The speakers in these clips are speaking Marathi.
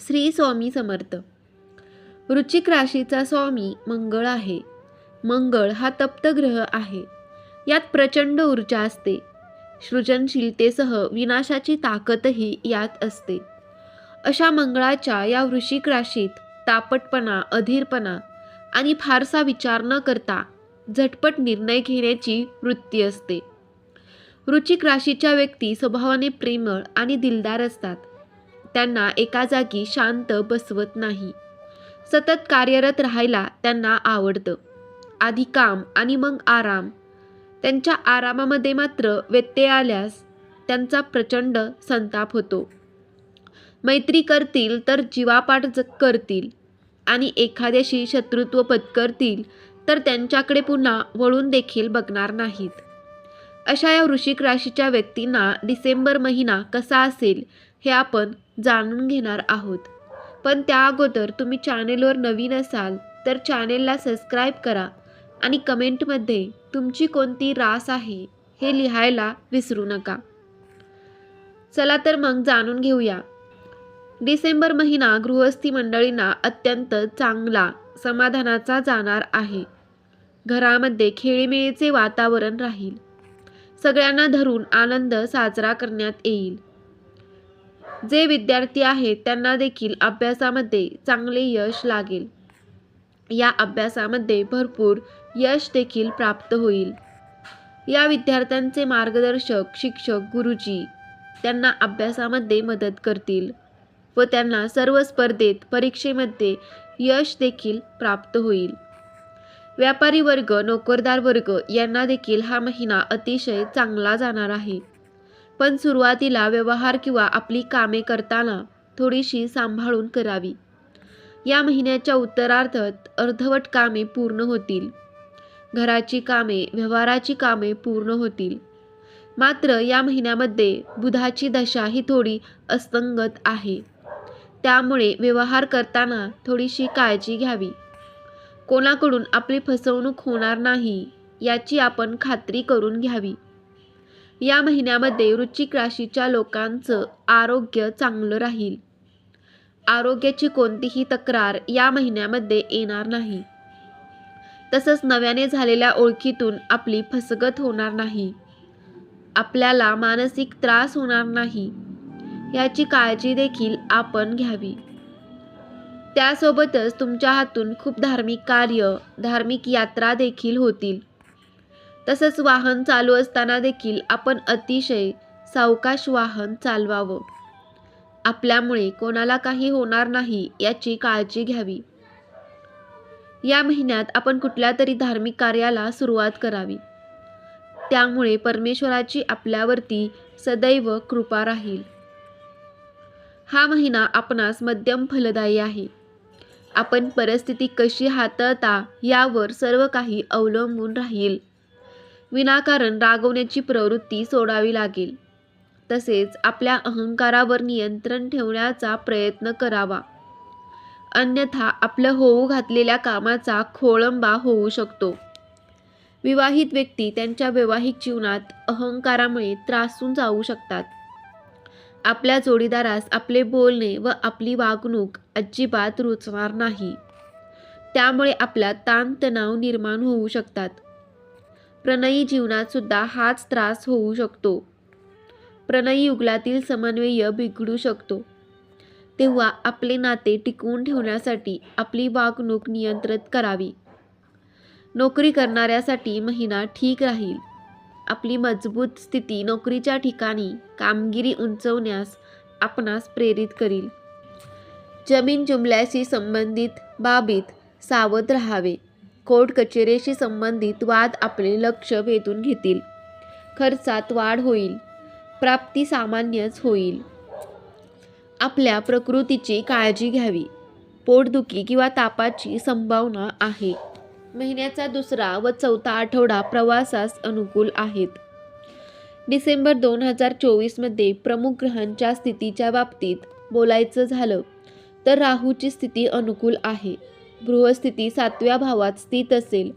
श्री स्वामी समर्थ. वृश्चिक राशीचा स्वामी मंगळ आहे. मंगळ हा तप्त ग्रह आहे. यात प्रचंड ऊर्जा असते. सृजनशीलतेसह विनाशाची ताकदही यात असते. अशा मंगळाच्या या वृश्चिक राशीत तापटपणा अधीरपणा आणि फारसा विचार न करता झटपट निर्णय घेण्याची वृत्ती असते. वृश्चिक राशीच्या व्यक्ती स्वभावाने प्रेमळ आणि दिलदार असतात. त्यांना एका जागी शांत बसवत नाही. सतत कार्यरत राहायला त्यांना आवडतं. आधी काम आणि मग आराम. त्यांच्या आरामामध्ये मात्र व्यत्यय आल्यास त्यांचा प्रचंड संताप होतो. मैत्री करतील तर जीवापाठ करतील आणि एखाद्याशी शत्रुत्व पत्करतील तर त्यांच्याकडे पुन्हा वळून देखील बघणार नाहीत. अशा या वृश्चिक राशीच्या व्यक्तींना डिसेंबर महिना कसा असेल हे आपण जाणून घेणार आहोत. पण त्या अगोदर तुम्ही चॅनेलवर नवीन असाल तर चॅनेलला सबस्क्राईब करा आणि कमेंटमध्ये तुमची कोणती रास आहे हे लिहायला विसरू नका. चला तर मग जाणून घेऊया. डिसेंबर महिना गृहस्थी मंडळींना अत्यंत चांगला समाधानाचा जाणार आहे. घरामध्ये खेळीमेळीचे वातावरण राहील. सगळ्यांना धरून आनंद साजरा करण्यात येईल. जे विद्यार्थी आहेत त्यांना देखील अभ्यासामध्ये चांगले यश लागेल. या अभ्यासामध्ये भरपूर यश देखील प्राप्त होईल. या विद्यार्थ्यांचे मार्गदर्शक शिक्षक गुरुजी त्यांना अभ्यासामध्ये मदत करतील व त्यांना सर्व स्पर्धेत परीक्षेमध्ये यश देखील प्राप्त होईल. व्यापारी वर्ग नोकरदार वर्ग यांना देखील हा महिना अतिशय चांगला जाणार आहे. पण सुरुवातीला व्यवहार किंवा आपली कामे करताना थोडीशी सांभाळून करावी. या महिन्याच्या उत्तरार्धात अर्धवट कामे पूर्ण होतील. घराची कामे व्यवहाराची कामे पूर्ण होतील. मात्र या महिन्यामध्ये बुधाची दशा ही थोडी असंगत आहे. त्यामुळे व्यवहार करताना थोडीशी काळजी घ्यावी. कोणाकडून आपली फसवणूक होणार नाही याची आपण खात्री करून घ्यावी. या महिन्यामध्ये वृश्चिक राशीच्या लोकांचं आरोग्य चांगलं राहील. आरोग्याची कोणतीही तक्रार या महिन्यामध्ये येणार नाही. तसंच नव्याने झालेल्या ओळखीतून आपली फसगत होणार नाही. आपल्याला मानसिक त्रास होणार नाही. याची काळजी देखील आपण घ्यावी. त्यासोबतच तुमच्या हातून खूप धार्मिक कार्य धार्मिक यात्रा देखील होतील. तसंच वाहन चालू असताना देखील आपण अतिशय सावकाश वाहन चालवावं. आपल्यामुळे कोणाला काही होणार नाही याची काळजी घ्यावी. या महिन्यात आपण कुठल्या तरी धार्मिक कार्याला सुरुवात करावी. त्यामुळे परमेश्वराची आपल्यावरती सदैव कृपा राहील. हा महिना आपणास मध्यम फलदायी आहे. आपण परिस्थिती कशी हाताळता यावर सर्व काही अवलंबून राहील. विनाकारण रागवण्याची प्रवृत्ती सोडावी लागेल. तसेच आपल्या अहंकारावर नियंत्रण ठेवण्याचा प्रयत्न करावा. अन्यथा आपलं होऊ घातलेल्या कामाचा खोळंबा होऊ शकतो. विवाहित व्यक्ती त्यांच्या वैवाहिक जीवनात अहंकारामुळे त्रासून जाऊ शकतात. आपल्या जोडीदारास आपले बोलणे व आपली वागणूक अजिबात रुचणार नाही. त्यामुळे आपला ताणतणाव निर्माण होऊ शकतात. प्रणयी जीवनात सुद्धा हाच त्रास होऊ शकतो. प्रणयी युगलातील समन्वय बिघडू शकतो. तेव्हा आपले नाते टिकवून ठेवण्यासाठी आपली वागणूक नियंत्रित करावी. नोकरी करणाऱ्यासाठी महिना ठीक राहील. आपली मजबूत स्थिती नोकरीच्या ठिकाणी कामगिरी उंचवण्यास आपणास प्रेरित करील. जमीन जुमल्याशी संबंधित बाबीत सावध राहावे. कोर्ट कचेरीशी संबंधित वाद आपले लक्ष वेधून घेतील. खर्चात वाढ होईल. प्राप्ती सामान्यच होईल. आपल्या प्रकृतीची काळजी घ्यावी. पोटदुखी किंवा तापाची संभावना आहे. महिन्याचा दुसरा व चौथा आठवडा प्रवासास अनुकूल आहेत. डिसेंबर दोन हजार चोवीसमध्ये प्रमुख ग्रहांच्या स्थितीच्या बाबतीत बोलायचं झालं तर राहूची स्थिती अनुकूल आहे. बृहस्थिती सातव्या भावात स्थित असेल.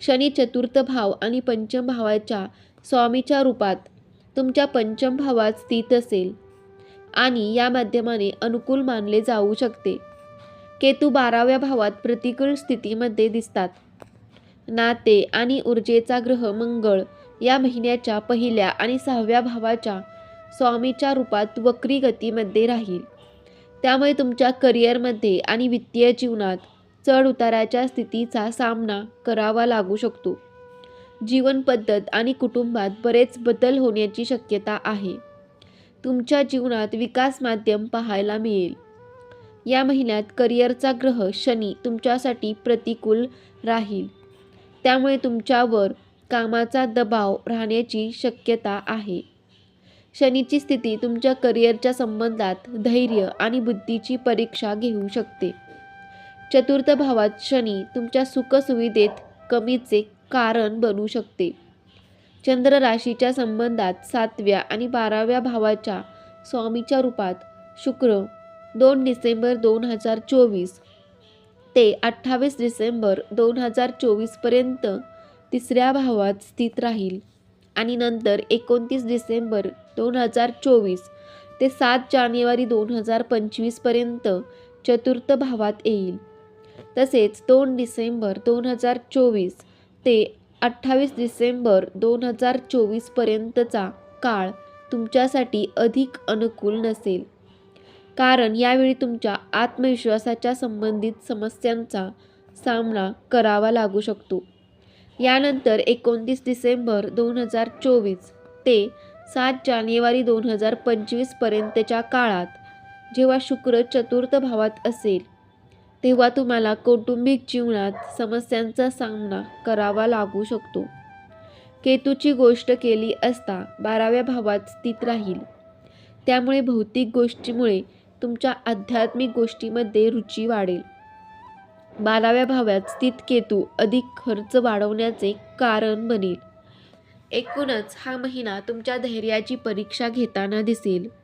शनी चतुर्थ भाव आणि पंचम भावाच्या स्वामीच्या रूपात तुमच्या पंचम भावात स्थित असेल. आणि या माध्यमाने अनुकूल मानले जाऊ शकते. केतू बाराव्या भावात प्रतिकूल स्थितीमध्ये दिसतात. नाते आणि ऊर्जेचा ग्रह मंगळ या महिन्याच्या पहिल्या आणि सहाव्या भावाच्या स्वामीच्या रूपात वक्री गतीमध्ये राहील. त्यामुळे तुमच्या करिअरमध्ये आणि वित्तीय जीवनात चढ उताराच्या स्थितीचा सामना करावा लागू शकतो. जीवन पद्धत आणि कुटुंबात बरेच बदल होण्याची शक्यता आहे. तुमच्या जीवनात विकास माध्यम पाहायला मिळेल. या महिन्यात करिअरचा ग्रह शनी तुमच्यासाठी प्रतिकूल राहील. त्यामुळे तुमच्यावर कामाचा दबाव राहण्याची शक्यता आहे. शनीची स्थिती तुमच्या करिअरच्या संबंधात धैर्य आणि बुद्धीची परीक्षा घेऊ शकते. चतुर्थ भावात शनी तुमच्या सुखसुविधेत कमीचे कारण बनू शकते. चंद्र राशीच्या संबंधात सातव्या आणि बाराव्या भावाच्या स्वामीच्या रूपात शुक्र दोन डिसेंबर दोन हजार चोवीस ते अठ्ठावीस डिसेंबर दोन हजार चोवीसपर्यंत तिसऱ्या भावात स्थित राहील आणि नंतर एकोणतीस डिसेंबर दोन हजार चोवीस ते सात जानेवारी दोन हजार पंचवीसपर्यंत चतुर्थ भावात येईल. तसेच दोन डिसेंबर दोन हजार चोवीस ते अठ्ठावीस डिसेंबर दोन हजार चोवीसपर्यंतचा काळ तुमच्यासाठी अधिक अनुकूल नसेल. कारण यावेळी तुमच्या आत्मविश्वासाच्या संबंधित समस्यांचा सामना करावा लागू शकतो. यानंतर एकोणतीस डिसेंबर दोन हजार चोवीस ते सात जानेवारी दोन हजार पंचवीसपर्यंतच्या काळात जेव्हा शुक्र चतुर्थ भावात असेल तेव्हा तुम्हाला कौटुंबिक जीवनात समस्यांचा सामना करावा लागू शकतो. केतूची गोष्ट केली असता बाराव्या भावात स्थित राहील. त्यामुळे भौतिक गोष्टीमुळे तुमच्या आध्यात्मिक गोष्टीमध्ये रुची वाढेल. बाराव्या भावात स्थित केतू अधिक खर्च वाढवण्याचे कारण बनेल. एकूणच हा महिना तुमच्या धैर्याची परीक्षा घेताना दिसेल.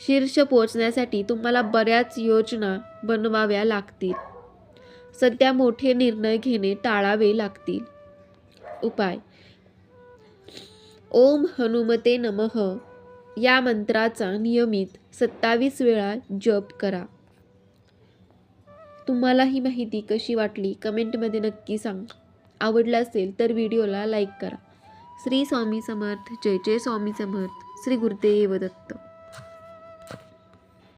शीर्ष पोचण्यासाठी तुम्हाला बऱ्याच योजना बनवाव्या लागतील. सध्या मोठे निर्णय घेणे टाळावे लागतील. उपाय. ओम हनुमते नमः. या मंत्राचा नियमित सत्तावीस वेळा जप करा. तुम्हाला ही माहिती कशी वाटली कमेंटमध्ये नक्की सांगा. आवडलं असेल तर व्हिडिओला लाईक करा. श्री स्वामी समर्थ. जय जय स्वामी समर्थ. श्री गुरुदेव दत्त.